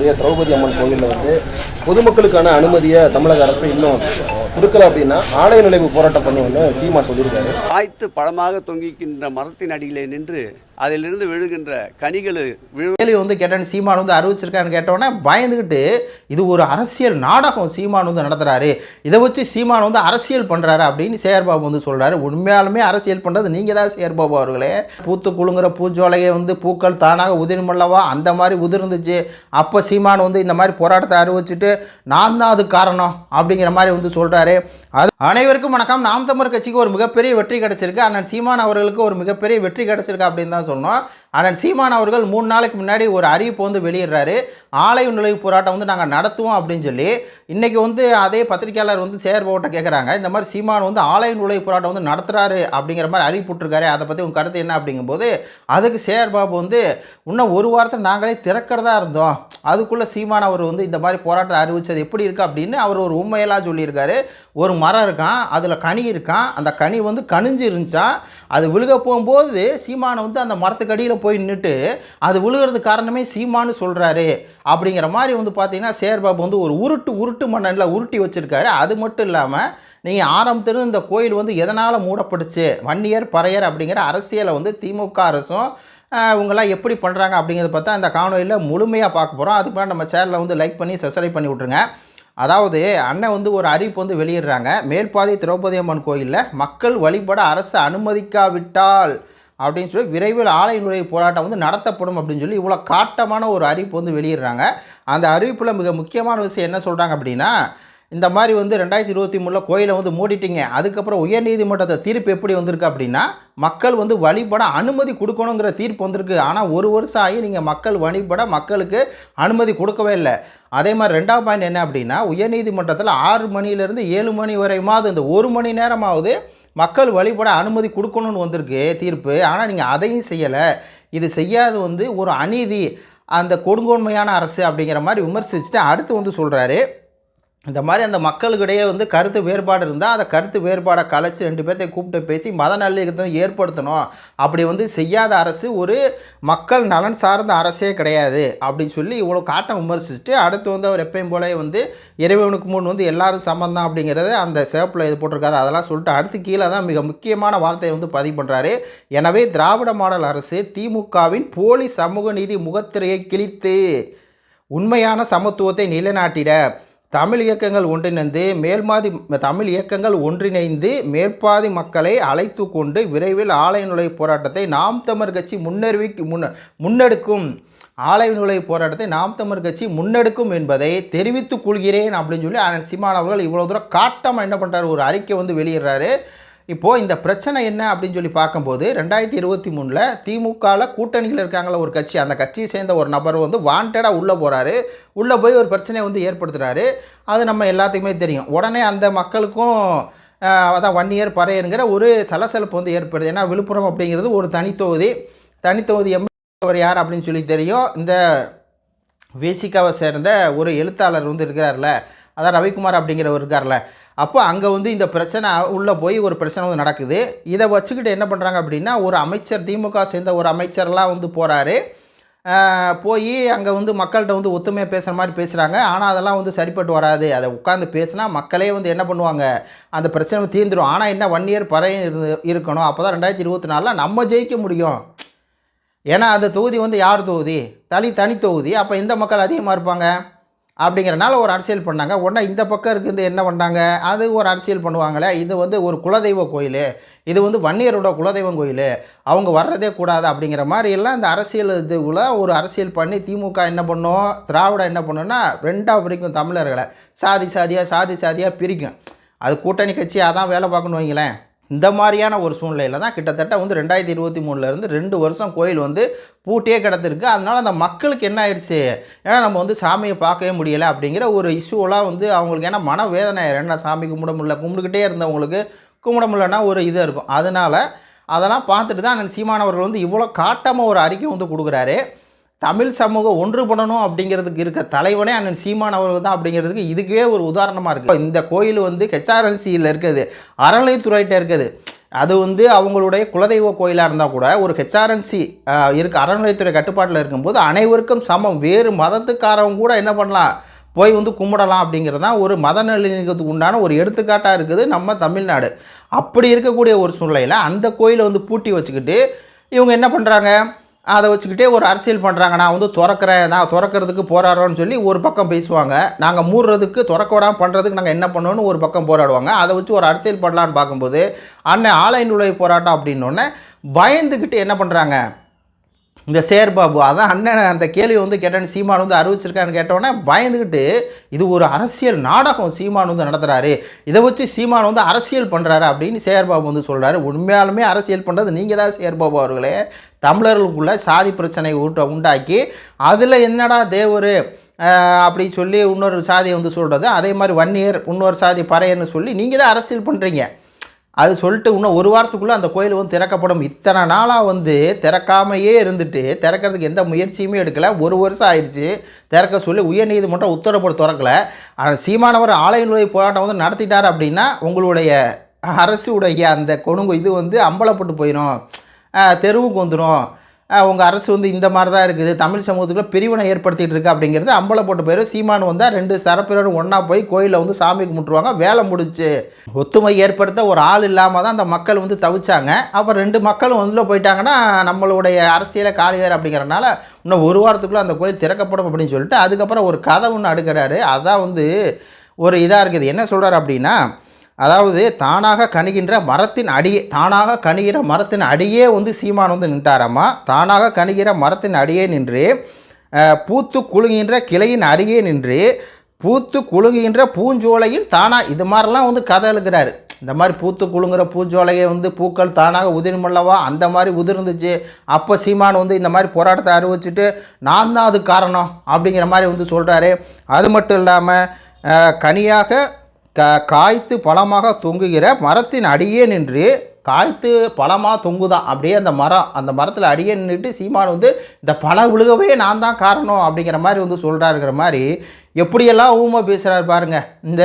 இருக்கக்கூடிய திரௌபதி அம்மன் கோவிலில் வந்து பொதுமக்களுக்கான அனுமதியை தமிழக அரசு இன்னும் கொடுக்கல அப்படின்னா ஆலய நிலைவு போராட்டம் பண்ணுவோம்னு சீமா சொல்லியிருக்காரு. காய்த்து பழமாக தொங்கிக்கின்ற மரத்தின் அடியிலே நின்று அதிலிருந்து விழுகின்ற கனிகள் விழு கேள்வி வந்து கேட்டேன் சீமான் வந்து அறிவிச்சிருக்கான்னு கேட்டோன்னே பயந்துக்கிட்டு இது ஒரு அரசியல் நாடகம் சீமான் வந்து நடத்துகிறாரு இதை வச்சு சீமான் வந்து அரசியல் பண்ணுறாரு அப்படின்னு சேகர்பாபு வந்து சொல்கிறாரு உண்மையாலுமே அரசியல் பண்ணுறது நீங்கள் தான் சேகர்பாபு அவர்களே. பூத்து குழுங்குற பூஜோலையை வந்து பூக்கள் தானாக உதிருமல்லவா அந்த மாதிரி உதிர்ந்துச்சு. அப்போ சீமான் வந்து இந்த மாதிரி போராட்டத்தை அறிவிச்சிட்டு நான் தான் அது காரணம் அப்படிங்கிற மாதிரி வந்து சொல்கிறாரு அது அனைவருக்கும் வணக்கம். நாம் தமிழர் கட்சிக்கு ஒரு மிகப்பெரிய வெற்றி கிடைச்சிருக்கு. அண்ணன் சீமான் அவர்களுக்கு ஒரு மிகப்பெரிய வெற்றி கிடைச்சிருக்கு அப்படின்னு தான் சொன்னோம் அண்ணன் சீமான் அவர்கள் மூணு நாளைக்கு முன்னாடி ஒரு அறிவிப்பு வந்து வெளியிடுறாரு. ஆலய நுழைவு போராட்டம் வந்து நாங்கள் நடத்துவோம் அப்படின்னு சொல்லி. இன்றைக்கி வந்து அதே பத்திரிக்கையாளர் வந்து சேர்போட்ட கேட்குறாங்க இந்த மாதிரி சீமான் வந்து ஆலய நுழைவு போராட்டம் வந்து நடத்துகிறாரு அப்படிங்கிற மாதிரி அறிவிப்புட்ருக்காரு அதை பற்றி உங்கள் கருத்து என்ன அப்படிங்கும்போது அதுக்கு சேர்பாபு வந்து இன்னும் ஒரு வாரத்தில் நாங்களே திறக்கிறதா இருந்தோம். அதுக்குள்ளே சீமான் அவர் வந்து இந்த மாதிரி போராட்டம் அறிவித்தது எப்படி இருக்குது அப்படின்னு அவர் ஒரு உண்மையெல்லாம் சொல்லியிருக்காரு. ஒரு மரம் இருக்கான் அதில் கனி இருக்கான். அந்த கனி வந்து கனிஞ்சு இருந்துச்சா? அது விழுக போகும்போது சீமானை வந்து அந்த மரத்துக்கடியில் போய் நின்றுட்டு அது விழுகிறது காரணமே சீமான்னு சொல்கிறாரு அப்படிங்கிற மாதிரி வந்து பார்த்தீங்கன்னா சேர்பாபு வந்து ஒரு உருட்டு உருட்டு மன்னனில் உருட்டி வச்சுருக்காரு. அது மட்டும் இல்லாமல் நீங்கள் ஆரம்பத்தில் இந்த கோயில் வந்து எதனால் மூடப்பட்டுச்சு? வன்னியர் பறையர் அப்படிங்கிற அரசியலை வந்து திமுக அரசும் இவங்கெல்லாம் எப்படி பண்ணுறாங்க அப்படிங்கிறத பார்த்தா இந்த காணொலியில் முழுமையாக பார்க்க போகிறோம் அதுக்கு மேலே நம்ம சேனலில் வந்து லைக் பண்ணி சப்ஸ்கிரைப் பண்ணி விட்ருங்க அதாவது அண்ணன் வந்து ஒரு அறிவிப்பு வந்து வெளியிடுறாங்க. மேல்பாதி திரௌபதி அம்மன் கோயிலில் மக்கள் வழிபட அரசு அனுமதிக்காவிட்டால் அப்படின்னு சொல்லி விரைவில் ஆலய நுழைவு போராட்டம் வந்து நடத்தப்படும் அப்படின்னு சொல்லி இவ்வளோ காட்டமான ஒரு அறிவிப்பு வந்து வெளியிடுறாங்க. அந்த அறிவிப்பில் மிக முக்கியமான விஷயம் என்ன சொல்கிறாங்க அப்படின்னா இந்த மாதிரி வந்து ரெண்டாயிரத்தி இருபத்தி மூணில் கோயிலை வந்து மூடிட்டீங்க. அதுக்கப்புறம் உயர்நீதிமன்றத்தை தீர்ப்பு எப்படி வந்திருக்கு அப்படின்னா மக்கள் வந்து வழிபட அனுமதி கொடுக்கணுங்கிற தீர்ப்பு வந்திருக்கு. ஆனால் ஒரு வருஷம் ஆகி நீங்கள் மக்கள் வழிபட மக்களுக்கு அனுமதி கொடுக்கவே இல்லை. அதே மாதிரி ரெண்டாவது பாயிண்ட் என்ன அப்படின்னா உயர்நீதிமன்றத்தில் ஆறு மணிலேருந்து ஏழு மணி வரையுமாவது இந்த ஒரு மணி நேரமாவது மக்கள் வழிபட அனுமதி கொடுக்கணும்னு வந்திருக்கு தீர்ப்பு. ஆனால் நீங்கள் அதையும் செய்யலை. இது செய்யாது வந்து ஒரு அநீதி. அந்த கொடுங்கோன்மையான அரசு அப்படிங்கிற மாதிரி விமர்சிச்சுட்டு அடுத்து வந்து சொல்கிறாரு இந்த மாதிரி அந்த மக்களுக்கிடையே வந்து கருத்து வேறுபாடு இருந்தால் அந்த கருத்து வேறுபாடை கலைச்சி ரெண்டு பேர்த்தையும் கூப்பிட்டு பேசி மத நல்லிணக்கத்தை ஏற்படுத்தணும். அப்படி வந்து செய்யாத அரசு ஒரு மக்கள் நலன் சார்ந்த அரசே கிடையாது. அப்படின்னு சொல்லி இவ்வளோ காட்டம் விமர்சிச்சுட்டு அடுத்து வந்து அவர் எப்பயும் போல வந்து இறைவனுக்கு முன் வந்து எல்லாரும் சம்மந்தம் அப்படிங்கிறத அந்த சேப்பில் இது போட்டிருக்காரு. அதெல்லாம் சொல்லிட்டு அடுத்து கீழே தான் மிக முக்கியமான வார்த்தையை வந்து பதிவு பண்ணுறாரு எனவே திராவிட மாடல் அரசு திமுகவின் போலி சமூக நீதி முகத்திரையை கிழித்து உண்மையான சமத்துவத்தை நிலைநாட்டிட தமிழ் இயக்கங்கள் ஒன்றிணைந்து மேல்மாதி தமிழ் இயக்கங்கள் ஒன்றிணைந்து மேற்பாதி மக்களை அழைத்து கொண்டு விரைவில் ஆலய நுழைவு போராட்டத்தை நாம் தமிழ் கட்சி முன்னறிவிக்கு முன்ன முன்னெடுக்கும். ஆலய நுழைவு போராட்டத்தை நாம் தமிழ் கட்சி முன்னெடுக்கும் என்பதை தெரிவித்துக் கொள்கிறேன் அப்படின்னு சொல்லி அண்ணன் சீமான் அவர்கள் இவ்வளோ தூரம் காட்டமாக என்ன பண்ணுறாரு ஒரு அறிக்கை வந்து வெளியிடுறாரு. இப்போது இந்த பிரச்சனை என்ன அப்படின்னு சொல்லி பார்க்கும்போது ரெண்டாயிரத்தி இருபத்தி மூணில் திமுகவில் கூட்டணியில் இருக்காங்கள ஒரு கட்சி அந்த கட்சியை சேர்ந்த ஒரு நபர் வந்து வாண்டடாக உள்ளே போகிறாரு உள்ளே போய் ஒரு பிரச்சனையை வந்து ஏற்படுத்துகிறாரு அது நம்ம எல்லாத்துக்குமே தெரியும். உடனே அந்த மக்களுக்கும் அதான் ஒன் இயர் பறையருங்கிற ஒரு சலசலப்பு வந்து ஏற்படுது. ஏன்னா விழுப்புரம் அப்படிங்கிறது ஒரு தனித்தொகுதி தனித்தொகுதி எம் அவர் யார் அப்படின்னு சொல்லி தெரியும். இந்த வேசிக்காவை சேர்ந்த ஒரு எழுத்தாளர் வந்து இருக்கிறார்ல அதான் ரவிக்குமார் அப்படிங்கிறவர் இருக்கார்ல. அப்போ அங்கே வந்து இந்த பிரச்சனை உள்ளே போய் ஒரு பிரச்சனை வந்து நடக்குது. இதை வச்சுக்கிட்டு என்ன பண்ணுறாங்க அப்படின்னா ஒரு அமைச்சர் திமுக சேர்ந்த ஒரு அமைச்சர்லாம் வந்து போகிறாரு போய் அங்கே வந்து மக்கள்கிட்ட வந்து ஒத்துமையாக பேசுகிற மாதிரி பேசுகிறாங்க ஆனால் அதெல்லாம் வந்து சரிப்பட்டு வராது. அதை உட்காந்து பேசினா மக்களே வந்து என்ன பண்ணுவாங்க? அந்த பிரச்சனை தீர்ந்துடும் ஆனால் என்ன ஒன் இயர் பறையும் இருந்து இருக்கணும். அப்போ தான் ரெண்டாயிரத்தி இருபத்தி நாலில் நம்ம ஜெயிக்க முடியும். ஏன்னா அந்த தொகுதி வந்து யார் தொகுதி? தனி தனி தொகுதி. அப்போ எந்த மக்கள் அதிகமாக இருப்பாங்க? அப்படிங்கிறனால ஒரு அரசியல் பண்ணாங்க. உடனே இந்த பக்கம் இருக்குது என்ன பண்ணாங்க? அது ஒரு அரசியல் பண்ணுவாங்களே இது வந்து ஒரு குலதெய்வ கோயில். இது வந்து வன்னியரோட குலதெய்வம் கோயில். அவங்க வர்றதே கூடாது அப்படிங்கிற மாதிரி எல்லாம் இந்த அரசியல் இதுக்குள்ள ஒரு அரசியல் பண்ணி திமுக என்ன பண்ணும்? திராவிடம் என்ன பண்ணுன்னா ரெண்டாக பிரிக்கும் தமிழர்களை. சாதி சாதியாக சாதி சாதியாக பிரிக்கும். அது கூட்டணி கட்சி அதான் வேலை பார்க்கணும் வைங்களேன். இந்த மாதிரியான ஒரு சூழ்நிலையில் தான் கிட்டத்தட்ட வந்து ரெண்டாயிரத்தி இருபத்தி மூணுலேருந்து ரெண்டு வருஷம் கோயில் வந்து பூட்டியே கிடந்திருக்கு. அதனால் அந்த மக்களுக்கு என்ன ஆயிடுச்சு ஏன்னா நம்ம வந்து சாமியை பார்க்கவே முடியலை அப்படிங்கிற ஒரு இஷ்யூலாம் வந்து அவங்களுக்கு ஏன்னா மனவேதனை. என்ன சாமி கும்பிட முடியல? கும்பிட்டுக்கிட்டே இருந்தவங்களுக்கு கும்பிட முடியலன்னா ஒரு இதாக இருக்கும். அதனால் அதெல்லாம் பார்த்துட்டு தான் அண்ணன் சீமானவர்கள் வந்து இவ்வளோ காட்டமாக ஒரு அறிக்கை வந்து கொடுக்குறாரு. தமிழ் சமூகம் ஒன்றுபடணும் அப்படிங்கிறதுக்கு இருக்க தலைவனே அண்ணன் சீமான் அவர்கள் தான் அப்படிங்கிறதுக்கு இதுக்கே ஒரு உதாரணமாக இருக்குது இந்த கோயில் வந்து ஹெச்ஆர்என்சியில் இருக்குது அறநிலைத்துறையிட்ட இருக்குது. அது வந்து அவங்களுடைய குலதெய்வ கோயிலாக இருந்தால் கூட ஒரு ஹெச்ஆர்என்சி இருக்க அறநிலையத்துறை கட்டுப்பாட்டில் இருக்கும்போது அனைவருக்கும் சமம். வேறு மதத்துக்காரவங்க கூட என்ன பண்ணலாம்? போய் வந்து கும்பிடலாம் அப்படிங்கிறது தான் ஒரு மத நல்லிணக்கத்துக்கு உண்டான ஒரு எடுத்துக்காட்டாக இருக்குது நம்ம தமிழ்நாடு. அப்படி இருக்கக்கூடிய ஒரு சூழ்நிலையில் அந்த கோயிலை வந்து பூட்டி வச்சுக்கிட்டு இவங்க என்ன பண்ணுறாங்க அதை வச்சுக்கிட்டே ஒரு அரசியல் பண்ணுறாங்க நான் வந்து திறக்கிறேன் நான் திறக்கிறதுக்கு போராடுறோன்னு சொல்லி ஒரு பக்கம் பேசுவாங்க. நாங்கள் மூடுறதுக்கு திறக்க விடாமல் பண்ணுறதுக்கு நாங்கள் என்ன பண்ணோன்னு ஒரு பக்கம் போராடுவாங்க. அதை வச்சு ஒரு அரசியல் பண்ணலான்னு பார்க்கும்போது அன்னை ஆலை நுழைவு போராட்டம் அப்படின்னோடனே பயந்துக்கிட்டு என்ன பண்ணுறாங்க இந்த சேர்பாபு அதான் அண்ணன் அந்த கேள்வி வந்து கேட்டேன்னு சீமான் வந்து அறிவிச்சிருக்கான்னு கேட்டோன்னே பயந்துக்கிட்டு இது ஒரு அரசியல் நாடகம் சீமான் வந்து நடத்துகிறாரு இதை வச்சு சீமான் வந்து அரசியல் பண்ணுறாரு அப்படின்னு சேர்பாபு வந்து சொல்கிறாரு உண்மையாலுமே அரசியல் பண்ணுறது நீங்கள் தான் சேர்பாபு அவர்களே. தமிழர்களுக்குள்ள சாதி பிரச்சனை ஊட்ட உண்டாக்கி அதில் என்னடா தேவர்? அப்படி சொல்லி இன்னொரு சாதியை வந்து சொல்கிறது அதே மாதிரி வன்னியர் இன்னொரு சாதி பறையர்னு சொல்லி நீங்கள் தான் அரசியல் பண்ணுறீங்க அது சொல்லிட்டு இன்னும் ஒரு வாரத்துக்குள்ளே அந்த கோயில் வந்து திறக்கப்படும். இத்தனை நாளாக வந்து திறக்காமையே இருந்துட்டு திறக்கிறதுக்கு எந்த முயற்சியுமே எடுக்கலை. ஒரு வருஷம் ஆயிடுச்சு. திறக்க சொல்லி உயர்நீதிமன்றம் உத்தரவு போட்டு திறக்கல. ஆனால் சீமானவர் ஆலய நுழை போராட்டம் வந்து நடத்திட்டார் அப்படின்னா உங்களுடைய அரசுடைய அந்த கொணுங்கு இது வந்து அம்பலப்பட்டு போயிடும் தெருவுக்கு வந்துடும் உங்கள் அரசு வந்து இந்த மாதிரி தான் இருக்குது. தமிழ் சமூகத்துக்குள்ள பிரிவினை ஏற்படுத்திகிட்டு இருக்கு அப்படிங்கிறது அம்பலப்பட்டு போயிடும் சீமான் வந்தால் ரெண்டு சரப்பினரும் ஒன்றா போய் கோயிலில் வந்து சாமி கும்பிட்டுருவாங்க. வேலை முடிச்சு ஒத்துமை ஏற்படுத்த ஒரு ஆள் இல்லாமல் தான் அந்த மக்கள் வந்து தவிச்சாங்க. அப்புறம் ரெண்டு மக்களும் உள்ளே போயிட்டாங்கன்னா நம்மளுடைய அரசியலை காலியார் அப்படிங்கிறனால இன்னும் ஒரு வாரத்துக்குள்ளே அந்த கோயில் திறக்கப்படும் அப்படின்னு சொல்லிட்டு அதுக்கப்புறம் ஒரு கதை ஒன்று அடுக்கிறாரு. அதான் வந்து ஒரு இதாக இருக்குது. என்ன சொல்கிறார் அப்படின்னா அதாவது தானாக கணிகின்ற மரத்தின் அடியே தானாக கணிகிற மரத்தின் அடியே வந்து சீமான் வந்து நின்றாராமா தானாக கணிகிற மரத்தின் அடியே நின்று பூத்து குலுங்குகின்ற கிளையின் அருகே நின்று பூத்து குலுங்குகின்ற பூஞ்சோலையும் தானாக இது மாதிரிலாம் வந்து கதை எழுக்கிறார் இந்த மாதிரி பூத்து குலுங்குற பூஞ்சோலையை வந்து பூக்கள் தானாக உதிருமல்லவா அந்த மாதிரி உதிர்ந்துச்சு. அப்போ சீமான் வந்து இந்த மாதிரி போராட்டத்தை அறிவிச்சிட்டு நான் தான் அது காரணம் அப்படிங்கிற மாதிரி வந்து சொல்கிறாரு அது மட்டும் இல்லாமல் கனியாக க காய்த்து பழமாக தொங்குகிற மரத்தின் அடியே நின்று காய்த்து பழமாக தொங்குதான் அப்படியே அந்த மரம் அந்த மரத்தில் அடியே நின்றுட்டு சீமான் வந்து இந்த பழம் விழுகவே நான் தான் காரணம் அப்படிங்கிற மாதிரி வந்து சொல்கிறாருங்கிற மாதிரி எப்படியெல்லாம் ஊமை பேசுகிறாரு பாருங்க. இந்த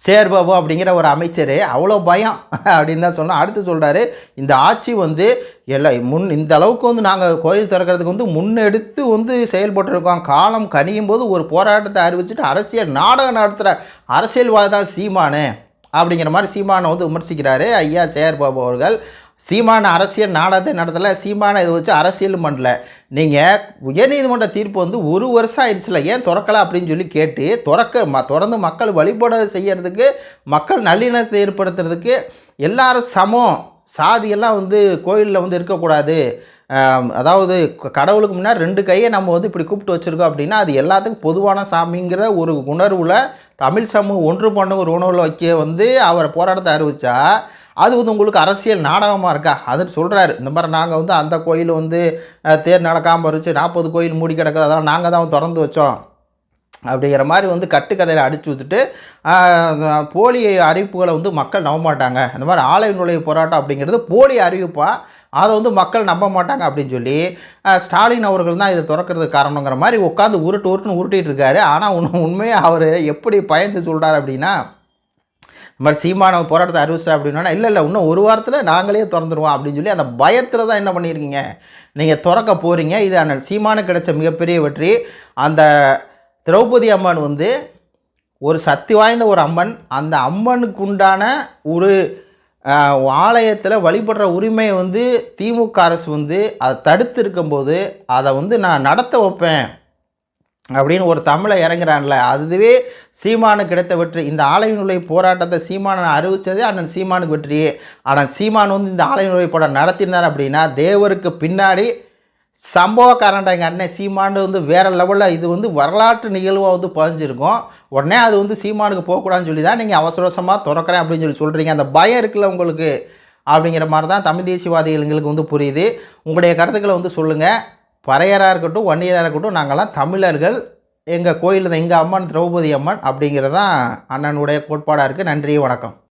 சேர்பாபு அப்படிங்கிற ஒரு அமைச்சர் அவ்வளோ பயம் அப்படின்னு தான் சொன்னால் அடுத்து சொல்கிறாரு இந்த ஆட்சி வந்து எல்லா முன் இந்த அளவுக்கு வந்து நாங்கள் கோயில் திறக்கிறதுக்கு வந்து முன்னெடுத்து வந்து செயல்பட்டுருக்கோம். காலம் கனியும் போது ஒரு போராட்டத்தை அறிவிச்சுட்டு அரசியல் நாடகம் நடத்துகிற அரசியல்வாதி தான் சீமானு அப்படிங்கிற மாதிரி சீமானை வந்து விமர்சிக்கிறாரு. ஐயா சேர்பாபு அவர்கள். சீமான அரசியல் நாடகத்தை நடத்தலை சீமான இதை வச்சு அரசியலும் பண்ணல. நீங்கள் உயர்நீதிமன்ற தீர்ப்பு வந்து ஒரு வருஷம் ஆயிடுச்சுல ஏன் திறக்கலை அப்படின்னு சொல்லி கேட்டு திறக்க ம திறந்து மக்கள் வழிபாடு செய்கிறதுக்கு மக்கள் நல்லிணக்கத்தை ஏற்படுத்துறதுக்கு எல்லாரும் சமம். சாதியெல்லாம் வந்து கோயிலில் வந்து இருக்கக்கூடாது. அதாவது கடவுளுக்கு முன்னாடி ரெண்டு கையை நம்ம வந்து இப்படி கூப்பிட்டு வச்சுருக்கோம் அப்படின்னா அது எல்லாத்துக்கும் பொதுவான சாமிங்கிற ஒரு உணர்வில் தமிழ் சமூகம் ஒன்று பண்ண ஒரு உணர்வில் வைக்க வந்து அவரை போராட்டத்தை அறிவித்தா அது வந்து உங்களுக்கு அரசியல் நாடகமாக இருக்கா? அதுன்னு சொல்கிறாரு இந்த மாதிரி நாங்கள் வந்து அந்த கோயில் வந்து தேர் நடக்காமல் இருந்துச்சு. நாற்பது கோயில் மூடி கிடக்குது. அதெல்லாம் நாங்கள் தான் திறந்து வச்சோம். அப்படிங்கிற மாதிரி வந்து கட்டுக்கதையில் அடித்து விட்டுட்டு போலி அறிவிப்புகளை வந்து மக்கள் நம்ப மாட்டாங்க. இந்த மாதிரி ஆலய நுழைவு போராட்டம் அப்படிங்கிறது போலி அறிவிப்பாக அதை வந்து மக்கள் நம்ப மாட்டாங்க அப்படின்னு சொல்லி ஸ்டாலின் அவர்கள் தான் இதை திறக்கிறதுக்கு காரணங்கிற மாதிரி உட்காந்து உருட்டு உருட்டுன்னு உருட்டிகிட்டு இருக்காரு. ஆனால் உண்மையாக அவர் எப்படி பயந்து சொல்கிறார் அப்படின்னா இந்த மாதிரி சீமானவ போராட்டத்தை அறிவிச்சா அப்படின்னா இல்லை இல்லை இன்னும் ஒரு வாரத்தில் நாங்களே திறந்துருவோம் அப்படின்னு சொல்லி அந்த பயத்தில் தான் என்ன பண்ணியிருக்கீங்க நீங்கள் திறக்க போகிறீங்க இது அந்த சீமானுக்கு கிடைச்ச மிகப்பெரிய வெற்றி. அந்த திரௌபதி அம்மன் வந்து ஒரு சக்தி வாய்ந்த ஒரு அம்மன். அந்த அம்மனுக்கு உண்டான ஒரு ஆலயத்தில் வழிபடுற உரிமையை வந்து திமுக அரசு வந்து அதை தடுத்து இருக்கும்போது அதை வந்து நான் நடத்த வைப்பேன். அப்படின்னு ஒரு தமிழை இறங்குறான்ல. அதுவே சீமானுக்கு கிடைத்த வெற்றி. இந்த ஆலய போராட்டத்தை சீமானை அறிவித்ததே அண்ணன் சீமானுக்கு வெற்றியே. ஆனால் சீமான் வந்து இந்த ஆலய போராட்டம் நடத்தினார் அப்படின்னா தேவருக்கு பின்னாடி சம்பவக்காரன்டா எங்கள் அண்ணன் சீமானு வந்து வேறு லெவலில் இது வந்து வரலாற்று நிகழ்வாக வந்து பதிஞ்சிருக்கும். உடனே அது வந்து சீமானுக்கு போகக்கூடாதுன்னு சொல்லி தான் நீங்கள் அவசர அவசரமாக திறக்கிறேன் அப்படின்னு சொல்லி சொல்கிறீங்க அந்த பயம் இருக்குல்ல உங்களுக்கு? அப்படிங்கிற மாதிரி தான் தமிழ் தேசியவாதிகள் எங்களுக்கு வந்து புரியுது. உங்களுடைய கருத்துக்களை வந்து சொல்லுங்கள் பறையராக இருக்கட்டும் வன்னியராக இருக்கட்டும் நாங்கள்லாம் தமிழர்கள். எங்கள் கோயிலில் எங்கள் அம்மன் திரௌபதி அம்மன் அப்படிங்கிறது தான் அண்ணனுடைய கோட்பாடாக இருக்குது நன்றி வணக்கம்.